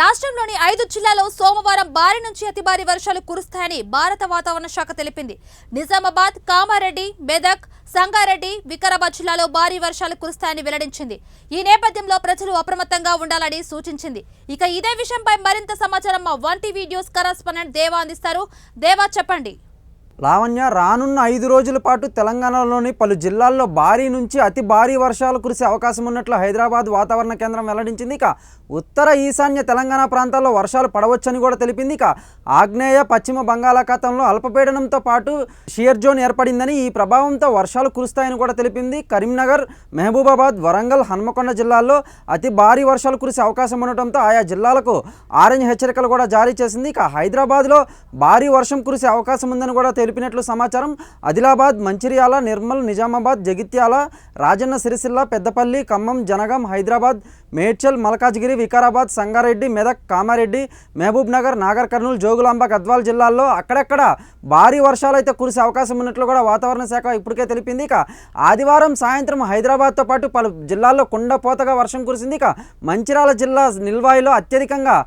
రాష్ట్రంలోని ఐదు జిల్లాలో సోమవారం భారీ నుంచి అతి భారీ వర్షాలు కురుస్తాయని భారత వాతావరణ శాఖ తెలిపింది. నిజామాబాద్ కామారెడ్డి మెదక్ సంగారెడ్డి వికారాబాద్ జిల్లాలో భారీ వర్షాలు కురుస్తాయని వెల్లడించింది. ఈ నేపథ్యంలో ప్రజలు అప్రమత్తంగా ఉండాలని సూచించింది. ఇక ఇదే విషయంపై మరింత సమాచారం మా వన్ టీవీ న్యూస్ కరస్పాండెంట్ దేవా అందిస్తారు. దేవా చెప్పండి. లావణ్య రానున్న ఐదు రోజుల పాటు తెలంగాణలోని పలు జిల్లాల్లో భారీ నుంచి అతి భారీ వర్షాలు కురిసే అవకాశం ఉన్నట్లు హైదరాబాద్ వాతావరణ కేంద్రం వెల్లడించింది. ఇక ఉత్తర ఈశాన్య తెలంగాణ ప్రాంతాల్లో వర్షాలు పడవచ్చని కూడా తెలిపింది. ఇక ఆగ్నేయ పశ్చిమ బంగాళాఖాతంలో అల్పపీడనంతో పాటు షియర్ జోన్ ఏర్పడిందని ఈ ప్రభావంతో వర్షాలు కురుస్తాయని కూడా తెలిపింది. కరీంనగర్ మహబూబాబాద్ వరంగల్ హన్మకొండ జిల్లాల్లో అతి భారీ వర్షాలు కురిసే అవకాశం ఉండటంతో ఆయా జిల్లాలకు ఆరెంజ్ హెచ్చరికలు కూడా జారీ చేసింది. ఇక హైదరాబాద్లో భారీ వర్షం కురిసే అవకాశం ఉందని కూడా తెలిపినట్లు సమాచారం ఆదిలాబాద్ మంచిర్యాల నిర్మల్ నిజామాబాద్ జగిత్యాల రాజన్న సిరిసిల్ల పెద్దపల్లి ఖమ్మం జనగాం హైదరాబాద్ మేడ్చల్ మల్కాజ్గిరి వికారాబాద్ సంగారెడ్డి మెదక్ కామారెడ్డి మహబూబ్ నగర్ నాగర్ కర్నూలు జోగులాంబ గద్వాల్ జిల్లాల్లో అక్కడక్కడ భారీ వర్షాలు అయితే కురిసే అవకాశం ఉన్నట్లు కూడా వాతావరణ శాఖ ఇప్పటికే తెలిపింది. ఇక ఆదివారం సాయంత్రం హైదరాబాద్తో పాటు పలు జిల్లాల్లో కుండపోతగా వర్షం కురిసింది. ఇక మంచిర్యాల జిల్లా నిల్వాయిలో అత్యధికంగా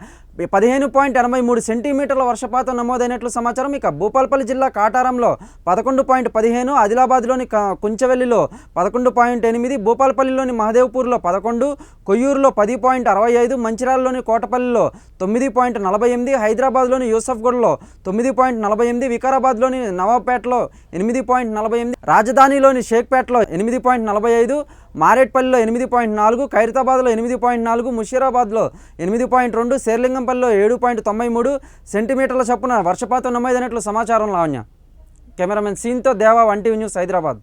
పదిహేను పాయింట్ ఎనభై మూడు సెంటీమీటర్ల వర్షపాతం నమోదైనట్లు సమాచారం. ఇక భూపాలపల్లి జిల్లా కాటారంలో పదకొండు పాయింట్ పదిహేను ఆదిలాబాద్లోని కుంచవెల్లిలో పదకొండు పాయింట్ ఎనిమిది భూపాలపల్లిలోని మహదేవ్పూర్లో పదకొండు కొయ్యూరులో పది పాయింట్ అరవై ఐదు మంచిర్యాలలోని కోటపల్లిలో తొమ్మిది పాయింట్ నలభై ఎనిమిది హైదరాబాద్లోని యూసఫ్గఢ్లో తొమ్మిది పాయింట్ నలభై ఎనిమిది వికారాబాద్లోని నవాబ్పేటలో ఎనిమిది పాయింట్ నలభై ఎనిమిది రాజధానిలోని షేక్పేటలో ఎనిమిది పాయింట్ నలభై ఐదు మారేట్పల్లిలో ఎనిమిది పాయింట్ నాలుగు ఖైరతాబాద్లో ఎనిమిది పాయింట్ నాలుగు ముషీరాబాద్లో ఎనిమిది పాయింట్ రెండు పోచంపల్లిలో ఏడు పాయింట్ తొంభై మూడు సెంటీమీటర్ల చొప్పున వర్షపాతం నమోదైనట్లు సమాచారం లావణ్య. కెమెరామెన్ సీన్తో దేవా వంటివి న్యూస్ హైదరాబాద్.